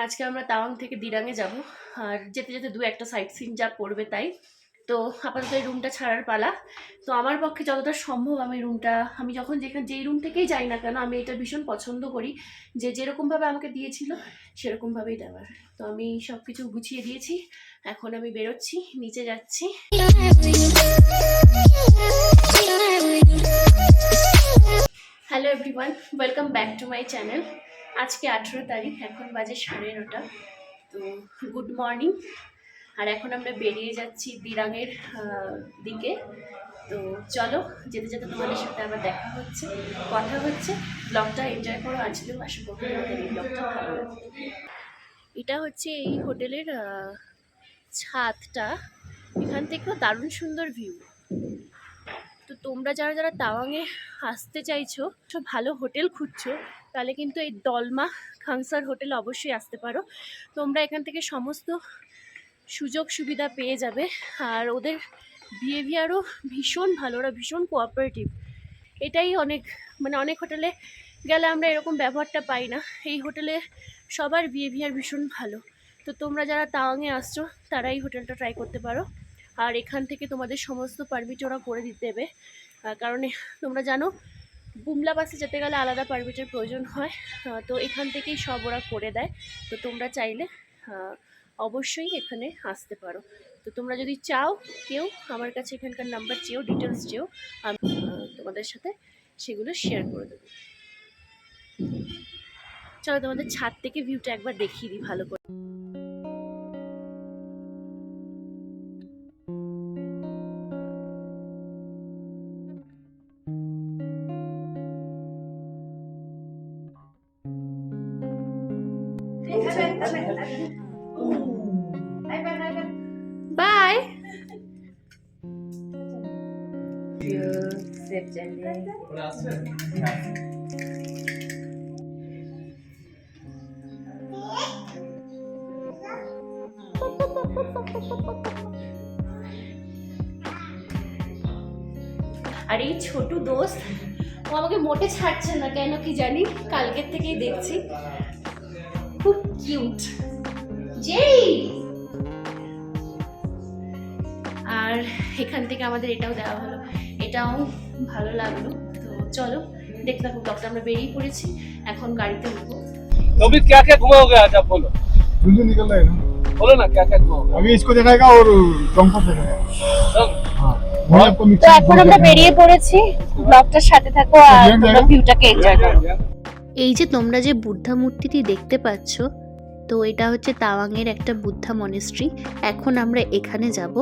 আজকে আমরা তাওয়াং থেকে দিরাঙে যাব। আর যেতে যেতে দু একটা সাইট সিন যা পড়বে তাই। তো আপাতত এই রুমটা ছাড়ার পালা। তো আমার পক্ষে যতটা সম্ভব আমি রুমটা আমি যখন যেখানে, যেই রুম থেকেই যাই না কেন, আমি এটা ভীষণ পছন্দ করি যে যেরকমভাবে আমাকে দিয়েছিল, সেরকমভাবেই দেওয়ার। তো আমি সব কিছু গুছিয়ে দিয়েছি। এখন আমি বেরোচ্ছি, নিচে যাচ্ছি। Hello everyone welcome back to my channel আজকে আঠেরো তারিখ, এখন বাজে সাড়ে নটা। তো গুড মর্নিং আর এখন আমরা বেরিয়ে যাচ্ছি দিরাঙের দিকে। তো চলো, যেতে যেতে তোমাদের সাথে আবার দেখা হচ্ছে, কথা হচ্ছে। ব্লগটা এনজয় করো আজকেও আশা করি তোমাদের এই ব্লগটা ভালো এটা হচ্ছে এই হোটেলের ছাদটা। এখান থেকেও দারুণ সুন্দর ভিউ তো তোমরা যারা যারা তাওয়াংয়ে আসতে চাইছো তো ভালো হোটেল খুঁজছো, তাহলে কিন্তু এই দলমা খাংসার হোটেল অবশ্যই আসতে পারো। তোমরা এখান থেকে সমস্ত সুযোগ সুবিধা পেয়ে যাবে। আর ওদের বিহেভিয়ারও ভীষণ ভালো, ওরা ভীষণ কোঅপারেটিভ এটাই অনেক মানে অনেক হোটেলে গেলে আমরা এরকম ব্যবহারটা পাই না। এই হোটেলে সবার বিহেভিয়ার ভীষণ ভালো। তো তোমরা যারা তাওয়াংয়ে আসছো, তারা এই হোটেলটা ট্রাই করতে পারো। আর এখান থেকে তোমাদের সমস্ত পারমিট ওরা করে দিতে দেবে। কারণ তোমরা জানো, বুমলা বাসে যেতে গেলে আলাদা পারমিটের প্রয়োজন হয়। তো এখান থেকেই সব ওরা করে দেয়। তো তোমরা চাইলে অবশ্যই এখানে আসতে পারো। তো তোমরা যদি চাও কেউ, আমার কাছে এখানকার নাম্বার চেয়েও ডিটেলস চেয়েও আমি তোমাদের সাথে সেগুলো শেয়ার করে দেবো। চলো তোমাদের ছাদ থেকে ভিউটা একবার দেখিয়ে দিই ভালো করে। আর এই ছোট দোস্ত, ও আমাকে মোটে ছাড়ছে না কেন কি জানি, কালকের থেকেই দেখছি। খুব কিউট। যেই! আর এখান থেকে আমাদের এটাও দেওয়া হলো। এটাও ভালো লাগল। চলো দেখতে থাকো ব্লগটা আমরা বেরিয়ে পড়েছি এখন গাড়িতে উঠবো तो अभी क्या क्या घुमाओगे आज आप बोलो जुलू निकल रहा है ना बोलो ना क्या क्या घुमाओगे अभी इसको दिखाएगा और टोंको दिखाएगा सब? हाँ वही आपको তো मिक्सर এখন আমরা বেরিয়ে পড়েছি ব্লগটার সাথে থাকো আর Bien, তোমরা bien. ভিউটাকে এনজয় করো এই যে তোমরা যে বুদ্ধা মূর্তিটি দেখতে পাচ্ছ তো এটা হচ্ছে তাওয়াংয়ের একটা বুদ্ধা মনেস্ট্রি এখন আমরা এখানে যাব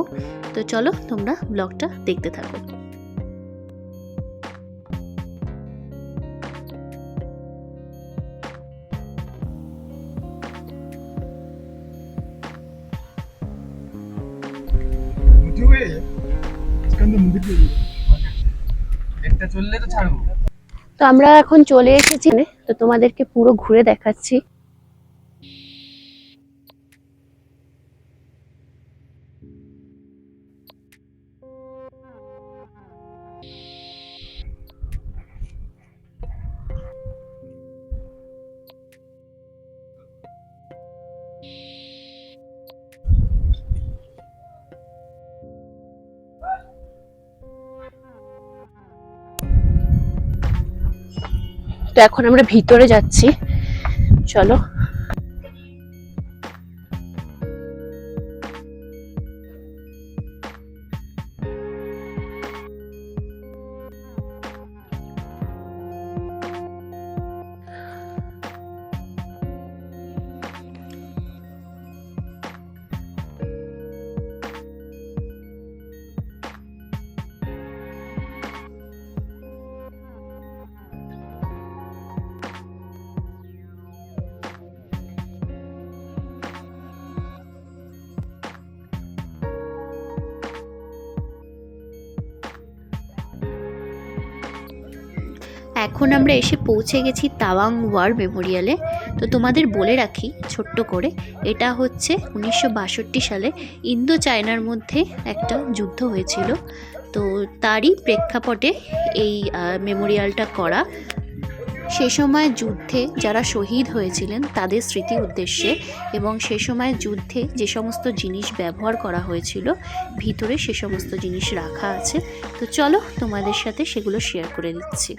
তো চলো তোমরা ব্লগটা দেখতে থাকো তো আমরা এখন চলে এসেছি তো তোমাদেরকে পুরো ঘুরে দেখাচ্ছি। এখন আমরা ভিতরে যাচ্ছি। চলো। এখন আমরা এসে পৌঁছে গেছি তাওয়াং ওয়ার মেমোরিয়ালে। তো তোমাদের বলে রাখি, ছোট্ট করে, এটা হচ্ছে উনিশশো বাষট্টি সালে ইন্দো চায়নার মধ্যে একটা যুদ্ধ হয়েছিল। তো তারই প্রেক্ষাপটে এই মেমোরিয়ালটা করা। সে সময় যুদ্ধে যারা শহীদ হয়েছিলেন, তাদের স্মৃতি উদ্দেশ্যে এবং সে সময় যুদ্ধে যে সমস্ত জিনিস ব্যবহার করা হয়েছিল, ভিতরে সে সমস্ত জিনিস রাখা আছে। তো চলো তোমাদের সাথে সেগুলো শেয়ার করে দিচ্ছি।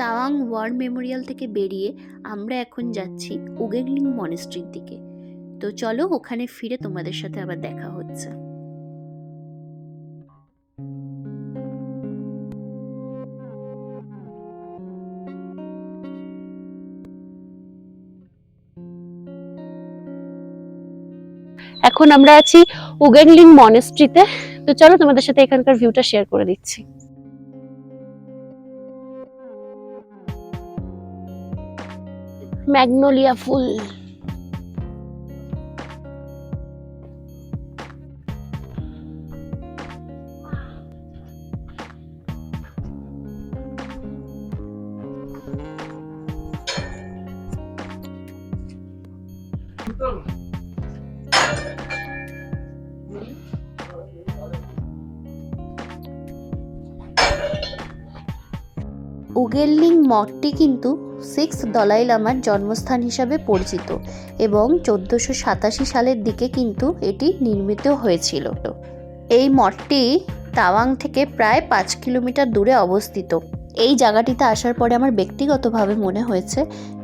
তাওয়াং ওয়ার মেমোরিয়াল থেকে বেরিয়ে আমরা এখন যাচ্ছি উগেংলিং মনেস্ট্রির দিকে। তো চলো ওখানে ফিরে তোমাদের সাথে আবার দেখা হচ্ছে। এখন আমরা আছি উগেনলিং মনেস্ট্রিতে। তো চলো তোমাদের সাথে এখানকার ভিউটা শেয়ার করে দিচ্ছি। ম্যাগনোলিয়া ফুল। উগেললিং মঠটি কিন্তু সিক্স দলাই লামার জন্মস্থান হিসাবে পরিচিত এবং চোদ্দোশো সাতাশি সালের দিকে কিন্তু এটি নির্মিত হয়েছিল। এই মঠটি তাওয়াং থেকে প্রায় পাঁচ কিলোমিটার দূরে অবস্থিত। এই জায়গাটিতে আসার পরে আমার ব্যক্তিগতভাবে মনে হয়েছে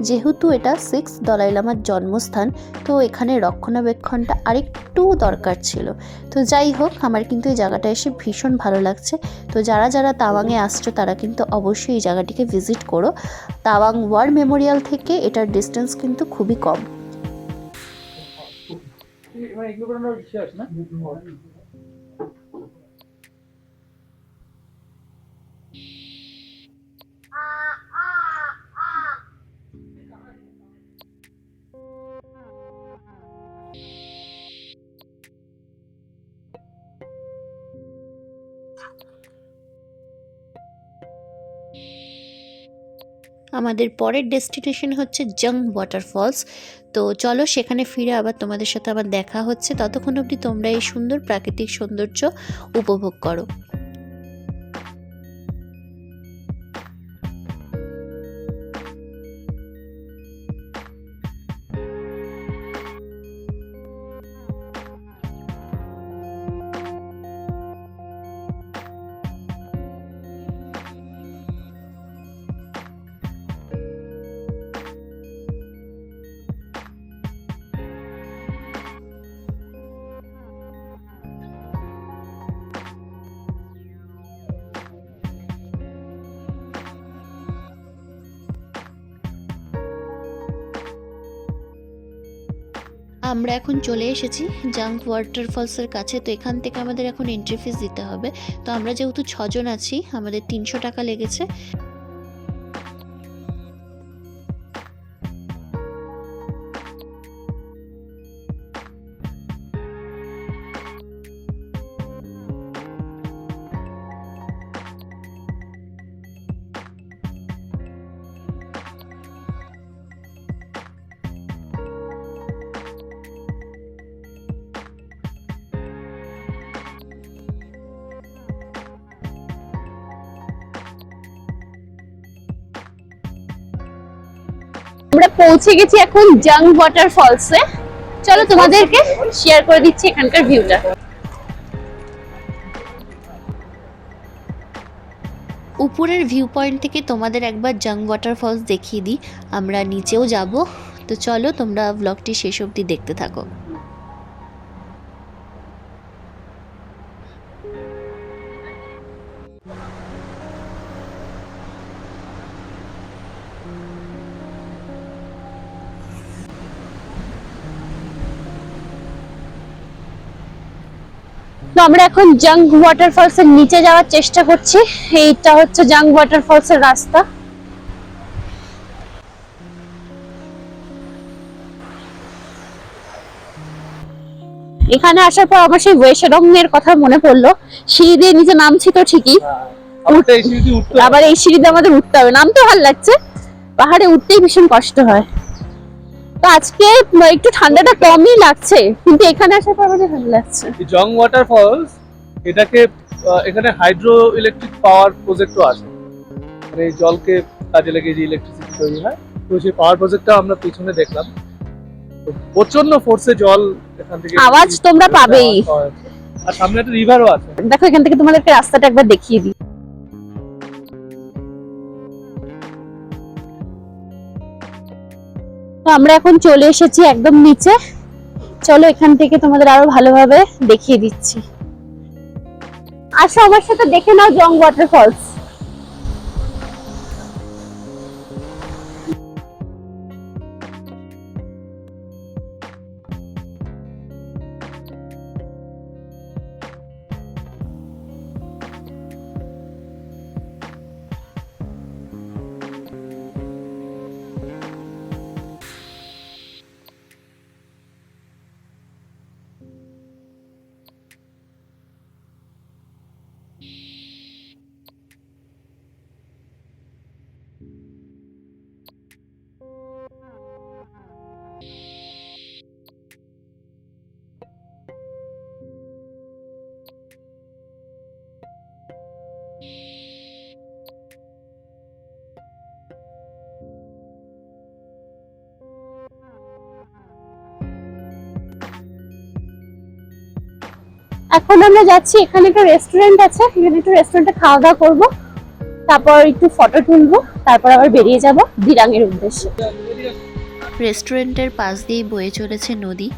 যেহেতু এটা সিক্স দলাই লামার জন্মস্থান, তো এখানে রক্ষণাবেক্ষণটা আরেকটু দরকার ছিল। তো যাই হোক, আমার কিন্তু এই জায়গাটা এসে ভীষণ ভালো লাগছে। তো যারা যারা তাওয়াংয়ে আসছো, তারা কিন্তু অবশ্যই এই জায়গাটিকে ভিজিট করো। তাওয়াং ওয়ার মেমোরিয়াল থেকে এটার ডিস্টেন্স কিন্তু খুবই কম। আমাদের পরের ডেস্টিনেশন হচ্ছে জং ওয়াটারফলস তো চলো সেখানে ফিরে আবার তোমাদের সাথে আবার দেখা হচ্ছে। ততক্ষণ অবধি তোমরা এই সুন্দর প্রাকৃতিক সৌন্দর্য উপভোগ করো। আমরা এখন চলে এসেছি জাঙ্ক ওয়াটারফলসের কাছে, তো এখান থেকে আমাদের এখন এন্ট্রি ফিস দিতে হবে। তো আমরা যেহেতু ছজন আছি, আমাদের তিনশো টাকা লেগেছে। পৌঁছে গেছি এখন জাং ওয়াটার ফলসে চলো তোমাদেরকে শেয়ার করে দিচ্ছি এখানকার ভিউটা উপরের ভিউ পয়েন্ট থেকে তোমাদের একবার জাং ওয়াটারফলস দেখিয়ে দিই। আমরা নিচেও যাব। তো চলো তোমরা ব্লগটি শেষ অবধি দেখতে থাকো। তো আমরা এখন জাং ওয়াটারফলস এর নিচে যাওয়ার চেষ্টা করছি। এইটা হচ্ছে জাং ওয়াটারফলস এর রাস্তা। এখানে আসার পর আমার সেই ওয়েশরং এর কথা মনে পড়ল। সিঁড়ি দিয়ে নিচে নামছি তো ঠিকই। আবার এই সিঁড়িতে আমাদের উঠতে হবে। নামতে ভালো লাগছে। পাহাড়ে উঠতেই ভীষণ কষ্ট হয়। তো আজকে একটু ঠান্ডাটা কমই লাগছে কিন্তু এখানে আসার পর আমাদের ভালো লাগছে। জং ওয়াটারফলস এটাকে এখানে হাইড্রো ইলেকট্রিক পাওয়ার প্রজেক্টও আছে। মানে এই জলকে কাজে লাগিয়ে যে ইলেকট্রিসিটি তৈরি হয় তো সেই পাওয়ার প্রজেক্টটা আমরা পিছনে দেখলাম। তো প্রচণ্ড ফোর্সে জল এখান থেকে আওয়াজ তোমরা পাবেই। আর সামনে একটা রিভারও আছে। দেখো এখান থেকে তোমাদেরকে রাস্তাটা একবার দেখিয়ে দিই। তো আমরা এখন চলে এসেছি একদম নিচে। চলো এখান থেকে তোমাদের আরও ভালোভাবে দেখিয়ে দিচ্ছি। আসো আমার সাথে দেখে নাও জং ওয়াটারফলস এখন আমরা যাচ্ছি, এখানে একটা রেস্টুরেন্ট আছে, এখানে একটু রেস্টুরেন্টে খাওয়া দাওয়া করব, তারপর একটু ফটো তুলবো, তারপর আবার বেরিয়ে যাব দিরাঙের উদ্দেশ্যে। রেস্টুরেন্টের পাশ দিয়ে বয়ে চলেছে নদী।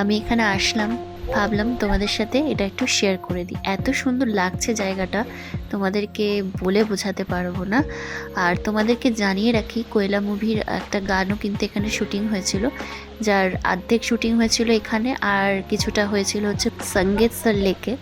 আমি এখানে আসলাম, ভাবলাম তোমাদের সাথে এটা একটু শেয়ার করে দিই। এত সুন্দর লাগছে জায়গাটা। তোমাদেরকে বলে বোঝাতে পারব না। আর তোমাদেরকে জানিয়ে রাখি, কয়লা মুভির একটা গানও কিন্তু এখানে শুটিং হয়েছিল, যার আর্ধেক শুটিং হয়েছিল এখানে, আর কিছুটা হয়েছিল হচ্ছে সংগীত সার লেকে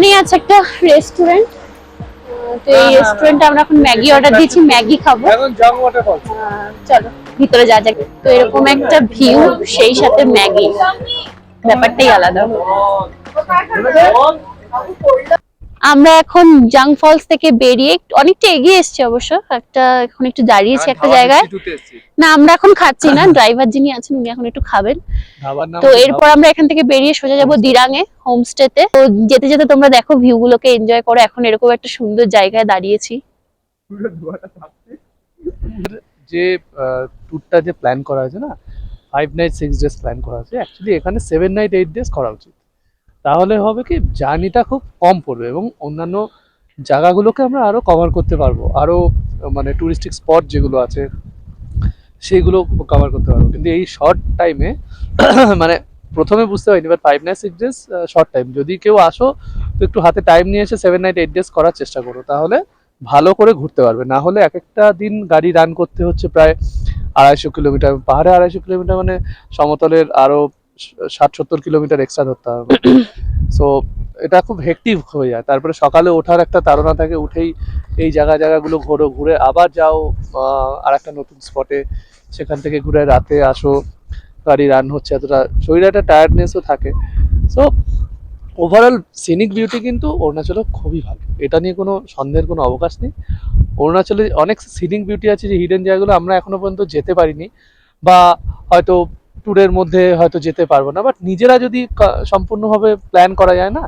এখানেই আছে একটা রেস্টুরেন্ট তো এই রেস্টুরেন্টে আমরা এখন ম্যাগি অর্ডার দিয়েছি ম্যাগি। খাব। চলো ভিতরে যা যাক তো এরকম একটা ভিউ সেই সাথে ম্যাগি। ব্যাপারটাই আলাদা। আমরা এখন জাং ফলস থেকে বেরিয়ে অনেকটা এগিয়ে এসেছি অবশ্য। একটা এখন একটু দাঁড়িয়েছি একটা জায়গায়। না আমরা এখন খাচ্ছি না। ড্রাইভার যিনি আছেন উনি এখন একটু খাবেন। তো এরপর আমরা এখান থেকে বেরিয়ে সোজা যাব দিরাঙে হোমস্টেতে তো যেতে যেতে তোমরা দেখো ভিউ গুলোকে এনজয় করো। এখন এরকম একটা সুন্দর জায়গায় দাঁড়িয়েছি। যে ট্যুরটা যে প্ল্যান করা হয়েছে না five night six days plan করা হয়েছে। অ্যাকচুয়ালি এখানে সেভেন নাইট এইট ডেজ করা উচিত। তাহলে হবে কি জার্নিটা খুব কম পড়বে এবং অন্যান্য জায়গাগুলোকে আমরা আরও কভার করতে পারব। আরও মানে টুরিস্টিক স্পট যেগুলো আছে সেইগুলো কভার করতে পারব। কিন্তু এই শর্ট টাইমে মানে প্রথমে বুঝতে পারিনি but five night six days short time যদি কেউ আসো, তো একটু হাতে টাইম নিয়ে এসে সেভেন নাইট এইট ডেজ করার চেষ্টা করো। তাহলে ভালো করে ঘুরতে পারবে। না হলে এক একটা দিন গাড়ি রান করতে হচ্ছে প্রায় আড়াইশো কিলোমিটার। পাহাড়ে আড়াইশো কিলোমিটার মানে সমতলের আরও ষাট সত্তর কিলোমিটার এক্সট্রা ধরতে হবে। সো এটা খুব হেক্টিভ হয়ে যায়। তারপরে সকালে ওঠার একটা তাড়না থাকে, উঠেই এই জায়গা, জায়গাগুলো ঘোরো, ঘুরে আবার যাও আর একটা নতুন স্পটে সেখান থেকে ঘুরে রাতে আসো, গাড়ি রান হচ্ছে এতটা। শরীরে একটা টায়ার্ডনেসও থাকে। সো ওভারঅল সিনিক বিউটি কিন্তু অরুণাচলে খুবই ভালো। এটা নিয়ে কোনো সন্দেহের কোনো অবকাশ নেই। অরুণাচলে অনেক সিনিক বিউটি আছে যে হিডেন জায়গাগুলো আমরা এখনও পর্যন্ত যেতে পারিনি। বা হয়তো ট্যুরের মধ্যে হয়তো যেতে পারব না বাট নিজেরা যদি সম্পূর্ণভাবে প্ল্যান করা যায় না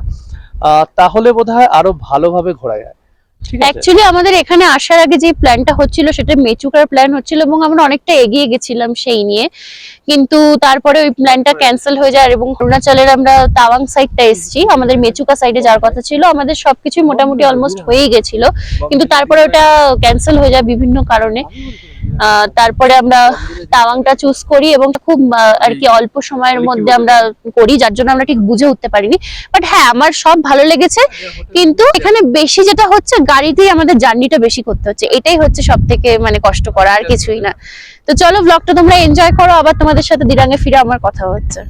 তাহলে বোধহয় আরও ভালোভাবে ঘোরা যায়। অ্যাকচুয়ালি আমাদের এখানে আসার আগে যে প্ল্যানটা হচ্ছিল সেটা মেচুকার প্ল্যান হচ্ছিল এবং আমরা অনেকটা এগিয়ে গেছিলাম সেই নিয়ে। কিন্তু তারপরে ওই প্ল্যানটা ক্যান্সেল হয়ে যায় এবং অরুণাচলের আমরা তাওয়াং সাইডটা এসেছি। আমাদের মেচুকা সাইডে যাওয়ার কথা ছিল আমাদের সবকিছুই মোটামুটি অলমোস্ট হয়েই গেছিল। কিন্তু তারপরে ওটা ক্যান্সেল হয়ে যায় বিভিন্ন কারণে। তারপরে আমরা তাওয়াংটা চুজ করি এবং খুব আর কি অল্প সময়ের মধ্যে আমরা করি যার জন্য আমরা ঠিক বুঝে উঠতে পারিনি। বাট হ্যাঁ আমার সব ভালো লেগেছে কিন্তু এখানে বেশি যেটা হচ্ছে গাড়িতেই আমাদের জার্নিটা বেশি করতে হচ্ছে। এটাই হচ্ছে সব থেকে মানে কষ্ট করা আর কিছুই না। তো চলো ব্লগটা তোমরা এনজয় করো আবার তোমাদের সাথে দিরাঙ্গে ফিরে আমার কথা হচ্ছে।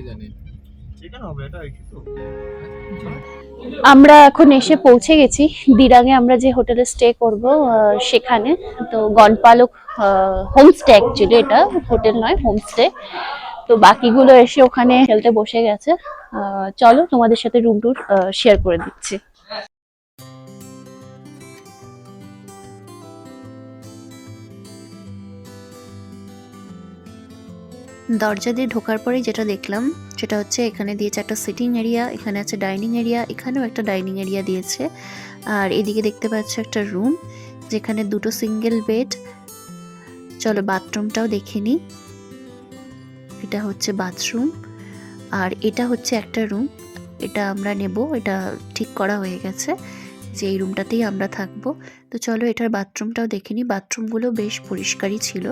কে জানে। আমরা এখন এসে পৌঁছে গেছি। দিরাঙে আমরা যে হোটেলে স্টে করব সেখানে। তো গণপালক হোমস্টে অ্যাকচুয়ালি এটা। হোটেল নয় হোমস্টে তো বাকিগুলো এসে ওখানে খেলতে বসে গেছে। চলো তোমাদের সাথে রুম টুর শেয়ার করে দিচ্ছি। দরজা দিয়ে ঢোকার পরেই যেটা দেখলাম, সেটা হচ্ছে এখানে দিয়েছে একটা সিটিং এরিয়া এখানে আছে ডাইনিং এরিয়া এখানেও একটা ডাইনিং এরিয়া দিয়েছে। আর এদিকে দেখতে পাচ্ছ একটা রুম যেখানে দুটো সিঙ্গেল বেড চলো বাথরুমটাও দেখে নিই এটা হচ্ছে বাথরুম আর এটা হচ্ছে একটা রুম এটা আমরা নেব, এটা ঠিক করা হয়ে গেছে যে এই রুমটাতেই আমরা থাকব। তো চলো এটার বাথরুমটাও দেখে নিই বাথরুমগুলো বেশ পরিষ্কারই ছিল।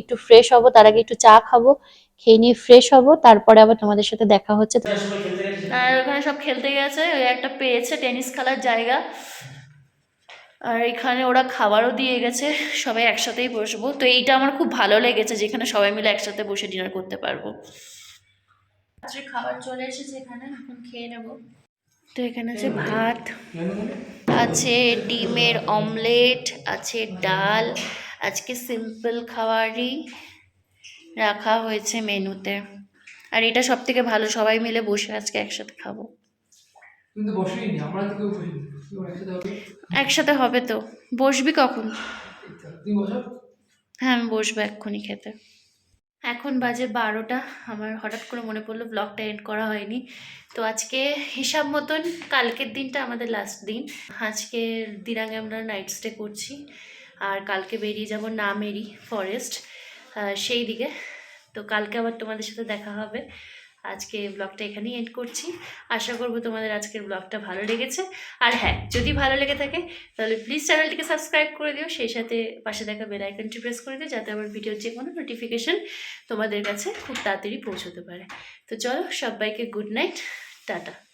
একটু ফ্রেশ হব, তার আগে একটু চা খাব, খেয়ে নিয়ে ফ্রেশ হব, তারপরে আবার তোমাদের সাথে দেখা হচ্ছে। আর ওখানে সব খেলতে গেছে একটা পেয়েছে টেনিস খেলার জায়গা। আর এখানে ওরা খাবারও দিয়ে গেছে, সবাই একসাথেই বসবো। তো এইটা আমার খুব ভালো লেগেছে, যেখানে সবাই মিলে একসাথে বসে ডিনার করতে পারব। রাত্রে খাবার চলে এসেছে এখানে, এখন খেয়ে নেব। তো এখানে আছে ভাত, আছে ডিমের অমলেট আছে ডাল আজকে সিম্পল খাবারই রাখা হয়েছে মেনুতে। আর এটা সব থেকে ভালো সবাই মিলে বসে আজকে একসাথে খাব। কিন্তু বসেইনি আমরা তো কেউ বসিনি কেউ একসাথে হবে? তো। বসবি কখন? হ্যাঁ আমি বসবো এক্ষুনি খেতে। এখন বাজে বারোটা আমার হঠাৎ করে মনে পড়ল ব্লগটা এন্ড করা হয়নি। তো আজকে হিসাব মতন কালকের দিনটা আমাদের লাস্ট দিন। আজকে দিরাঙে আমরা নাইট স্টে করছি। আর কালকে বেরিয়ে যাব নামেরি ফরেস্ট সেই দিকে। তো কালকে আবার তোমাদের সাথে দেখা হবে। আজকে ব্লগটা এখানেই এন্ড করছি। আশা করব তোমাদের আজকের ব্লগটা ভালো লেগেছে। আর হ্যাঁ যদি ভালো লেগে থাকে, তাহলে প্লিজ চ্যানেলটিকে সাবস্ক্রাইব করে দিও। সেই সাথে পাশে দেখা বেল আইকনটি প্রেস করে দিও, যাতে আমার ভিডিওর যে কোনো নোটিফিকেশন তোমাদের কাছে খুব তাড়াতাড়ি পৌঁছতে পারে। তো চলো, সবাইকে গুড নাইট টাটা।